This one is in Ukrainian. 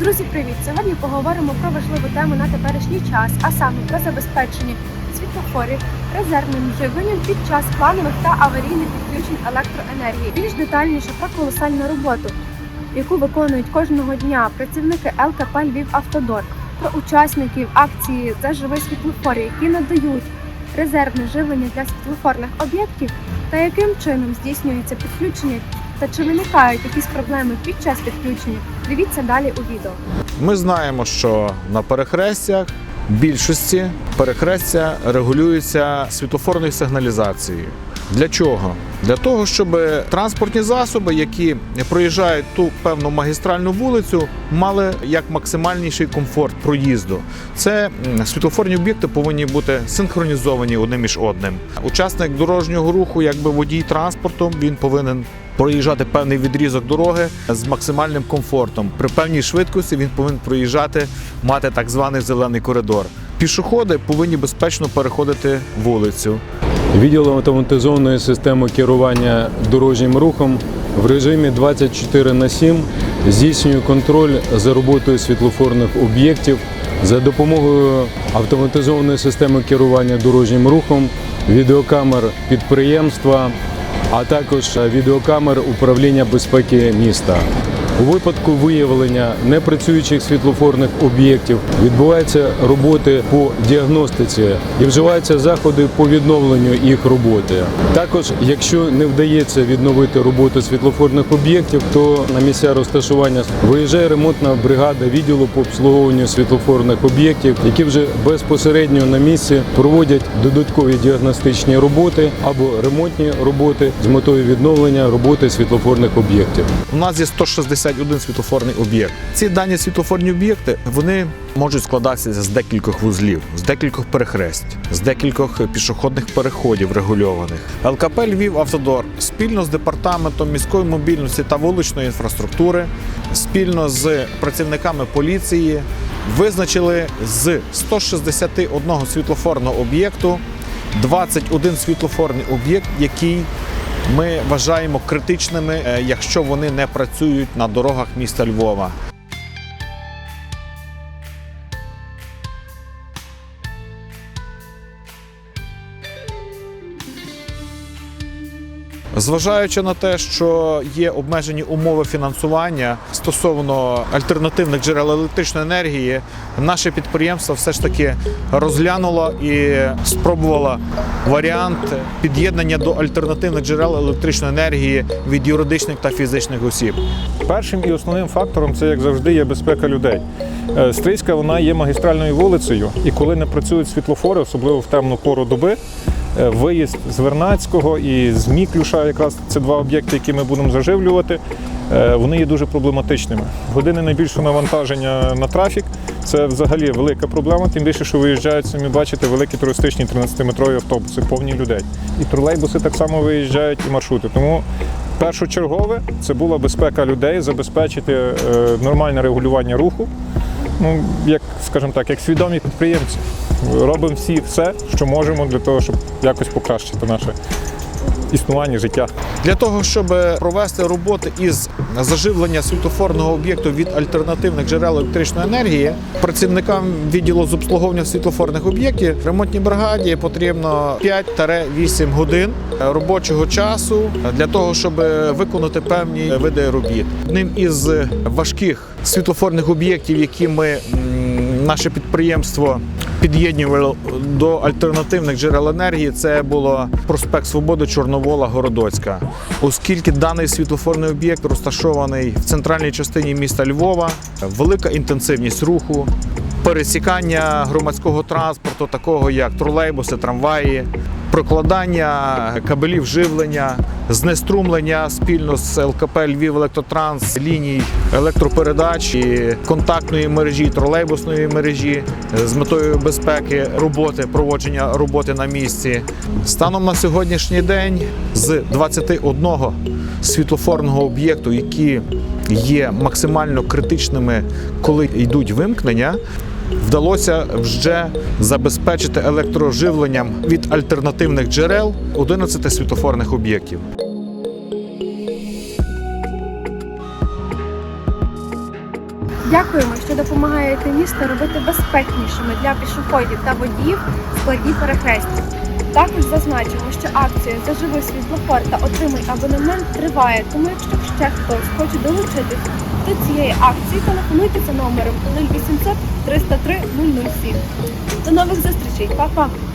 Друзі, привіт! Сьогодні поговоримо про важливу тему на теперішній час, а саме про забезпечення світлофорів резервним живленням під час планових та аварійних відключень електроенергії. Більш детальніше про колосальну роботу, яку виконують кожного дня працівники ЛКП Львів Автодор, про учасників акції за живий світлофор, які надають резервне живлення для світлофорних об'єктів, та яким чином здійснюється підключення та чи виникають якісь проблеми під час підключення. Дивіться далі у відео. Ми знаємо, що на перехрестях більшості перехрестя регулюються світлофорною сигналізацією. Для чого? Для того, щоб транспортні засоби, які проїжджають ту певну магістральну вулицю, мали як максимальніший комфорт проїзду. Це м, світлофорні об'єкти повинні бути синхронізовані одним між одним. Учасник дорожнього руху, якби водій транспорту, він повинен проїжджати певний відрізок дороги з максимальним комфортом. При певній швидкості він повинен проїжджати, мати так званий зелений коридор. Пішоходи повинні безпечно переходити вулицю. Відділ автоматизованої системи керування дорожнім рухом в режимі 24 на 7 здійснює контроль за роботою світлофорних об'єктів за допомогою автоматизованої системи керування дорожнім рухом, відеокамер підприємства, а також відеокамер управління безпеки міста. У випадку виявлення непрацюючих світлофорних об'єктів відбуваються роботи по діагностиці і вживаються заходи по відновленню їх роботи. Також, якщо не вдається відновити роботу світлофорних об'єктів, то на місця розташування виїжджає ремонтна бригада відділу по обслуговуванню світлофорних об'єктів, які вже безпосередньо на місці проводять додаткові діагностичні роботи або ремонтні роботи з метою відновлення роботи світлофорних об'єктів. У нас є 161 світлофорний об'єкт. Ці дані світлофорні об'єкти вони можуть складатися з декількох вузлів, з декількох перехресть, з декількох пішохідних переходів регульованих. ЛКП Львів Автодор спільно з департаментом міської мобільності та вуличної інфраструктури, спільно з працівниками поліції визначили з 161 світлофорного об'єкту 21 світлофорний об'єкт, який ми вважаємо критичними, е, якщо вони не працюють на дорогах міста Львова. Зважаючи на те, що є обмежені умови фінансування стосовно альтернативних джерел електричної енергії, наше підприємство все ж таки розглянуло і спробувало варіант під'єднання до альтернативних джерел електричної енергії від юридичних та фізичних осіб. Першим і основним фактором це, як завжди, є безпека людей. Е, Стрийська вона є магістральною вулицею, і коли не працюють світлофори, особливо в темну пору доби, е, виїзд з Вернацького і з Міклюша, якраз це два об'єкти, які ми будемо заживлювати, е, вони є дуже проблематичними. Години найбільшого навантаження на трафік це взагалі велика проблема, тим більше, що виїжджають самі бачите великі туристичні 13-метрові автобуси, повні людей. І тролейбуси так само виїжджають, і маршрути. Тому першочергове це була безпека людей, забезпечити е, нормальне регулювання руху. Ну, як, скажімо так, як свідомі підприємці. Робимо всі все, що можемо для того, щоб якось покращити наше існування, життя. Для того, щоб провести роботи із заживлення світлофорного об'єкту від альтернативних джерел електричної енергії, працівникам відділу з обслуговування світлофорних об'єктів ремонтній бригаді потрібно 5-8 годин робочого часу для того, щоб виконати певні види робіт. Одним із важких світлофорних об'єктів, які ми наше підприємство під'єднувало до альтернативних джерел енергії, це було проспект Свободи Чорновола Городоцька. Оскільки даний світлофорний об'єкт розташований в центральній частині міста Львова, велика інтенсивність руху, пересікання громадського транспорту, такого як тролейбуси, трамваї, прокладання кабелів живлення, знеструмлення спільно з ЛКП Львів Електротранс ліній електропередач і контактної мережі, тролейбусної мережі з метою безпеки роботи, проводження роботи на місці. Станом на сьогоднішній день з 21 світлофорного об'єкту, які є максимально критичними, коли йдуть вимкнення, вдалося вже забезпечити електроживленням від альтернативних джерел 11 світлофорних об'єктів. Дякуємо, що допомагаєте місто робити безпечнішими для пішоходів та водіїв складні перехрестя. Також зазначимо, що акція Заживи світлофор та отримай абонемент триває, тому якщо ще хтось хоче долучитись до цієї акції, телефонуйте за номером 0800 303 007. До нових зустрічей, Па-па!